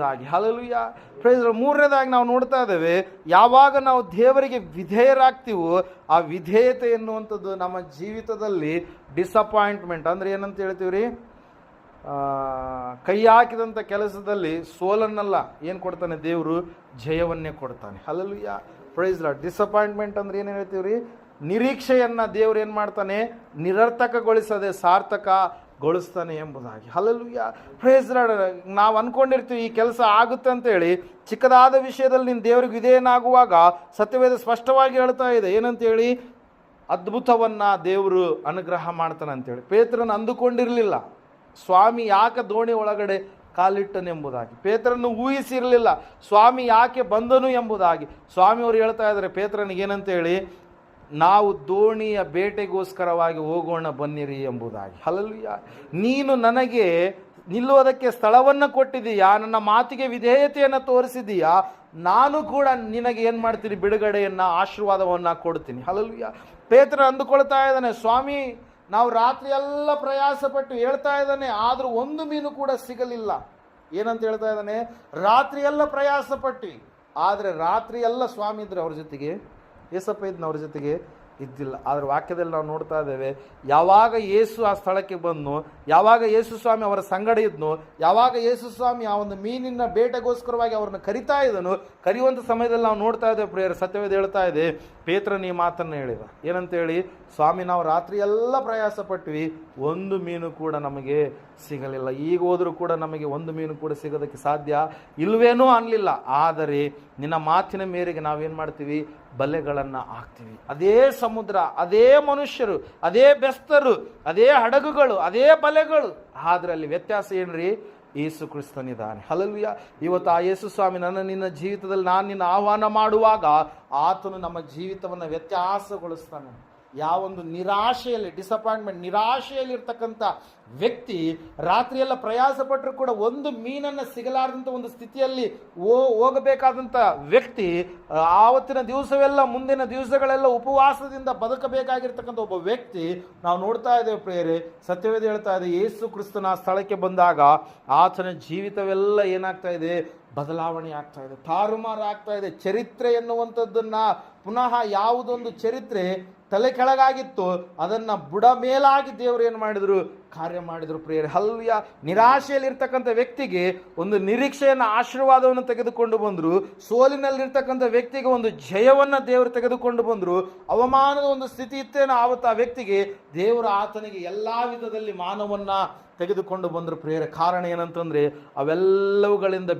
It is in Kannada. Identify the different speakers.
Speaker 1: ಹಾಗೆ ಹಲಲುಯ್ಯ ಪ್ರೈಸ್ ಮೂರನೇದಾಗಿ ನಾವು ನೋಡ್ತಾ ಇದ್ದೇವೆ, ಯಾವಾಗ ನಾವು ದೇವರಿಗೆ ವಿಧೇಯರಾಗ್ತೀವೋ ಆ ವಿಧೇಯತೆ ಎನ್ನುವಂಥದ್ದು ನಮ್ಮ ಜೀವಿತದಲ್ಲಿ ಡಿಸಪಾಯಿಂಟ್ಮೆಂಟ್ ಅಂದ್ರೆ ಏನಂತ ಹೇಳ್ತೀವಿ ರೀ ಕೈ ಹಾಕಿದಂಥ ಕೆಲಸದಲ್ಲಿ ಸೋಲನ್ನಲ್ಲ. ಏನು ಕೊಡ್ತಾನೆ ದೇವರು? ಜಯವನ್ನೇ ಕೊಡ್ತಾನೆ. ಹಲಲುಯ್ಯ ಪ್ರೈಸ್ ಲಾಡ್ ಡಿಸಪಾಯಿಂಟ್ಮೆಂಟ್ ಅಂದ್ರೆ ಏನು ಹೇಳ್ತೀವಿ ರೀ ನಿರೀಕ್ಷೆಯನ್ನ ದೇವ್ರು ಏನು ಮಾಡ್ತಾನೆ? ನಿರರ್ಥಕಗೊಳಿಸದೆ ಸಾರ್ಥಕಗೊಳಿಸ್ತಾನೆ ಎಂಬುದಾಗಿ. ಹಲಲುಯ್ಯ ಲಾಡ್ ನಾವು ಅಂದ್ಕೊಂಡಿರ್ತೀವಿ ಈ ಕೆಲಸ ಆಗುತ್ತೆ ಅಂತೇಳಿ ಚಿಕ್ಕದಾದ ವಿಷಯದಲ್ಲಿ ನಿನ್ನ ದೇವ್ರಿಗೆ ವಿಧೇಯನಾಗುವಾಗ ಸತ್ಯವೇದ ಸ್ಪಷ್ಟವಾಗಿ ಹೇಳ್ತಾ ಇದೆ. ಏನಂತೇಳಿ ಅದ್ಭುತವನ್ನು ದೇವರು ಅನುಗ್ರಹ ಮಾಡ್ತಾನೆ ಅಂತೇಳಿ ಪೇತ್ರನ ಅಂದುಕೊಂಡಿರಲಿಲ್ಲ. ಸ್ವಾಮಿ ಯಾಕೆ ದೋಣಿ ಒಳಗಡೆ ಕಾಲಿಟ್ಟನೆಂಬುದಾಗಿ ಪೇತ್ರನ್ನು ಊಹಿಸಿರಲಿಲ್ಲ. ಸ್ವಾಮಿ ಯಾಕೆ ಬಂದನು ಎಂಬುದಾಗಿ. ಸ್ವಾಮಿಯವರು ಹೇಳ್ತಾ ಇದ್ದಾರೆ ಪೇತ್ರನಿಗೆ ಏನಂತ ಹೇಳಿ? ನಾವು ದೋಣಿಯ ಬೇಟೆಗೋಸ್ಕರವಾಗಿ ಹೋಗೋಣ ಬನ್ನಿರಿ ಎಂಬುದಾಗಿ. ಅಲ್ಲಲ್ಲಿಯ ನೀನು ನನಗೆ ನಿಲ್ಲುವುದಕ್ಕೆ ಸ್ಥಳವನ್ನು ಕೊಟ್ಟಿದೀಯಾ ನನ್ನ ಮಾತಿಗೆ ವಿಧೇಯತೆಯನ್ನು ತೋರಿಸಿದೀಯಾ ನಾನು ಕೂಡ ನಿನಗೆ ಏನು ಮಾಡ್ತೀನಿ? ಬಿಡುಗಡೆಯನ್ನು, ಆಶೀರ್ವಾದವನ್ನು ಕೊಡ್ತೀನಿ. ಅಲ್ಲಲ್ಲಿಯ ಪೇತ್ರ ಅಂದುಕೊಳ್ತಾ ಇದ್ದಾನೆ, ಸ್ವಾಮಿ, ನಾವು ರಾತ್ರಿ ಎಲ್ಲ ಪ್ರಯಾಸಪಟ್ಟು ಹೇಳ್ತಾ ಇದ್ದಾನೆ, ಆದರೂ ಒಂದು ಮೀನು ಕೂಡ ಸಿಗಲಿಲ್ಲ. ಏನಂತ ಹೇಳ್ತಾ ಇದ್ದಾನೆ, ರಾತ್ರಿ ಎಲ್ಲ ಪ್ರಯಾಸಪಟ್ಟು, ಆದರೆ ರಾತ್ರಿ ಎಲ್ಲ ಸ್ವಾಮಿ ಇದ್ರೆ ಅವ್ರ ಜೊತೆಗೆ ಏಸಪ್ಪ ಇದ್ನ ಅವ್ರ ಜೊತೆಗೆ ಇದ್ದಿಲ್ಲ. ಆದ್ರೆ ವಾಕ್ಯದಲ್ಲಿ ನಾವು ನೋಡ್ತಾ ಇದ್ದೇವೆ, ಯಾವಾಗ ಯೇಸು ಆ ಸ್ಥಳಕ್ಕೆ ಬಂದು ಯಾವಾಗ ಯೇಸು ಸ್ವಾಮಿ ಅವರ ಸಂಗಡ ಇದ್ನು, ಯಾವಾಗ ಯೇಸು ಸ್ವಾಮಿ ಆ ಒಂದು ಮೀನಿನ ಬೇಟೆಗೋಸ್ಕರವಾಗಿ ಅವ್ರನ್ನ ಕರಿತಾ ಇದ್ದನು ಕರೆಯುವಂಥ ಸಮಯದಲ್ಲಿ ನಾವು ನೋಡ್ತಾ ಇದ್ದೇವೆ ಪ್ರಿಯರ, ಸತ್ಯವೇದ ಹೇಳ್ತಾ ಇದೆ, ಪೇತ್ರ ನೀ ಮಾತನ್ನು ಹೇಳಿದ. ಏನಂತೇಳಿ? ಸ್ವಾಮಿ, ನಾವು ರಾತ್ರಿ ಎಲ್ಲ ಪ್ರಯಾಸ ಪಟ್ವಿ ಒಂದು ಮೀನು ಕೂಡ ನಮಗೆ ಸಿಗಲಿಲ್ಲ. ಈಗ ಹೋದರೂ ಕೂಡ ನಮಗೆ ಒಂದು ಮೀನು ಕೂಡ ಸಿಗೋದಕ್ಕೆ ಸಾಧ್ಯ ಇಲ್ವೇನೂ ಅನ್ನಲಿಲ್ಲ ಆದರೆ, ನಿನ್ನ ಮಾತಿನ ಮೇರೆಗೆ ನಾವೇನು ಮಾಡ್ತೀವಿ? ಬಲೆಗಳನ್ನು ಹಾಕ್ತೀವಿ. ಅದೇ ಸಮುದ್ರ, ಅದೇ ಮನುಷ್ಯರು, ಅದೇ ಬೆಸ್ತರು, ಅದೇ ಹಡಗುಗಳು, ಅದೇ ಬಲೆಗಳು. ಆದರೆ ಅಲ್ಲಿ ವ್ಯತ್ಯಾಸ ಏನ್ರಿ? ಯೇಸು ಕ್ರಿಸ್ತನಿದ್ದಾನೆ ಹಲಲ್ವಿಯ ಇವತ್ತು ಆ ಯೇಸು ಸ್ವಾಮಿ ನನ್ನ ನಿನ್ನ ಜೀವಿತದಲ್ಲಿ ನಾನು ನಿನ್ನ ಆಹ್ವಾನ ಮಾಡುವಾಗ ಆತನು ನಮ್ಮ ಜೀವಿತವನ್ನು ವ್ಯತ್ಯಾಸಗೊಳಿಸ್ತಾನೆ. ಯಾವೊಂದು ನಿರಾಶೆಯಲ್ಲಿ ಡಿಸಪಾಯಿಂಟ್ಮೆಂಟ್ ನಿರಾಶೆಯಲ್ಲಿ ಇರ್ತಕ್ಕಂಥ ವ್ಯಕ್ತಿ ರಾತ್ರಿಯೆಲ್ಲ ಪ್ರಯಾಸ ಪಟ್ಟರು ಕೂಡ ಒಂದು ಮೀನನ್ನು ಸಿಗಲಾರದಂಥ ಒಂದು ಸ್ಥಿತಿಯಲ್ಲಿ ಓ ಹೋಗಬೇಕಾದಂಥ ವ್ಯಕ್ತಿ ಆವತ್ತಿನ ದಿವಸವೆಲ್ಲ, ಮುಂದಿನ ದಿವಸಗಳೆಲ್ಲ ಉಪವಾಸದಿಂದ ಬದುಕಬೇಕಾಗಿರ್ತಕ್ಕಂಥ ಒಬ್ಬ ವ್ಯಕ್ತಿ, ನಾವು ನೋಡ್ತಾ ಇದ್ದೇವೆ ಪ್ರೇರೆ ಸತ್ಯವೇದ ಹೇಳ್ತಾ ಇದೆ, ಯೇಸು ಕ್ರಿಸ್ತನ ಸ್ಥಳಕ್ಕೆ ಬಂದಾಗ ಆತನ ಜೀವಿತವೆಲ್ಲ ಏನಾಗ್ತಾ ಇದೆ? ಬದಲಾವಣೆ ಆಗ್ತಾ ಇದೆ, ತಾರುಮಾರು ಆಗ್ತಾ ಇದೆ, ಚರಿತ್ರೆ ಎನ್ನುವಂಥದ್ದನ್ನು ಪುನಃ ಯಾವುದೊಂದು ಚರಿತ್ರೆ ತಲೆ ಕೆಳಗಾಗಿತ್ತು, ಅದನ್ನ ಬುಡ ಮೇಲಾಗಿ ದೇವರು ಏನು ಮಾಡಿದ್ರು? ಕಾರ್ಯ ಮಾಡಿದ್ರು ಪ್ರಿಯರೇ. ಹಲ್ವಿಯ ನಿರಾಶೆಯಲ್ಲಿರ್ತಕ್ಕಂಥ ವ್ಯಕ್ತಿಗೆ ಒಂದು ನಿರೀಕ್ಷೆಯನ್ನು, ಆಶೀರ್ವಾದವನ್ನು ತೆಗೆದುಕೊಂಡು ಬಂದರು. ಸೋಲಿನಲ್ಲಿರ್ತಕ್ಕಂಥ ವ್ಯಕ್ತಿಗೆ ಒಂದು ಜಯವನ್ನು ದೇವರು ತೆಗೆದುಕೊಂಡು ಬಂದರು. ಅವಮಾನದ ಒಂದು ಸ್ಥಿತಿ ಇತ್ತೇನೋ ಆವತ್ತು ಆ ವ್ಯಕ್ತಿಗೆ ದೇವರು ಆತನಿಗೆ ಎಲ್ಲ ವಿಧದಲ್ಲಿ ಮಾನವನ್ನ ತೆಗೆದುಕೊಂಡು ಬಂದರು ಪ್ರೇರ ಕಾರಣ ಏನಂತಂದ್ರೆ, ಅವೆಲ್ಲವುಗಳಿಂದ